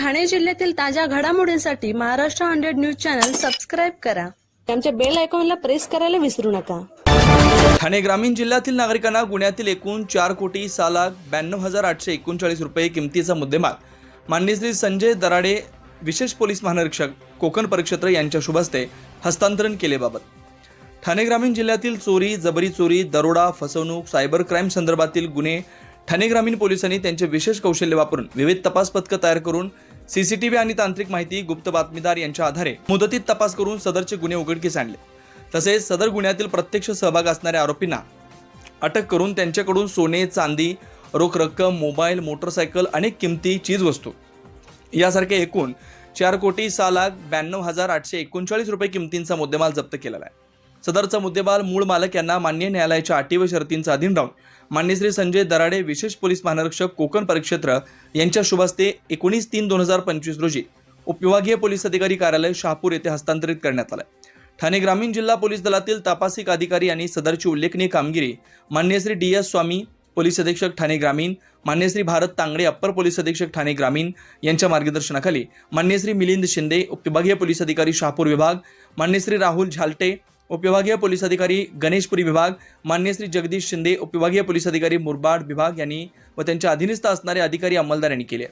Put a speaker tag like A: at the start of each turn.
A: ठाणे जिल्ह्यातील ताज्या घडामोडींसाठी Maharashtra hundred news channel subscribe करा. आमच्या बेल आयकॉनला प्रेस करायला विसरू नका.
B: ठाणे ग्रामीण जिल्ह्यातील नागरिकांना गुन्ह्यातील एकूण चार कोटी सहा लाख ब्याण्णव हजार आठशे एकोणचाळीस रुपये किमतीचा मुद्देमाल. माननीय श्री संजय दराडे विशेष पोलीस महानिरीक्षक कोकण परिक्षेत्र यांच्या शुभस्ते हस्तांतरण केलेबाबत ठाणे ग्रामीण जिल्ह्यातील चोरी जबरी चोरी दरोडा फसवणूक सायबर क्राईम संदर्भातील गुन्हे ठाणे ग्रामीण पोलिसांनी त्यांचे विशेष कौशल्य वापरून विविध तपास पथकं तयार करून सीसीटीव्ही आणि तांत्रिक माहिती गुप्त बातमीदार यांच्या आधारे मुदतीत तपास करून सदरचे गुन्हे उघडकीस आणले. तसेच सदर गुन्ह्यातील प्रत्यक्ष सहभाग असणाऱ्या आरोपींना अटक करून त्यांच्याकडून सोने चांदी रोख रक्कम मोबाईल मोटरसायकल अनेक किमती चीजवस्तू यासारखे एकूण चार कोटी सहा लाख ब्याण्णव हजार आठशे एकोणचाळीस रुपये किमतींचा मुद्देमाल जप्त केलेला आहे. सदरचा मुद्देमाल मूळ मालक यांना मान्य न्यायालयाच्या अटी व शर्तींचा अधीन राहून मान्य श्री संजय दराडे विशेष पोलीस महानिरीक्षक कोकण परिक्षेत्र यांच्या शुभास्ते एकोणीस तीन दोन हजार पंचवीस रोजी उपविभागीय पोलीस अधिकारी कार्यालय शहापूर येथे हस्तांतरित करण्यात आलं ठाणे ग्रामीण जिल्हा पोलीस दलातील तपासिक अधिकारी यांनी सदरची उल्लेखनीय कामगिरी मान्य Shri D S Swami police अधीक्षक ठाणे ग्रामीण मान्य श्री भारत तांगडे अप्पर पोलीस अधीक्षक ठाणे ग्रामीण यांच्या मार्गदर्शनाखाली मान्य श्री मिलिंद शिंदे उपविभागीय पोलीस अधिकारी शहापूर विभाग मान्य श्री राहुल झालटे उपविभागीय पोलीस अधिकारी गणेशपुरी विभाग मान्य श्री जगदीश शिंदे उपविभागीय पोलीस अधिकारी मुरबाड विभाग यांनी व त्यांच्या अधीनस्थ असणारे अधिकारी अंमलदार यांनी केले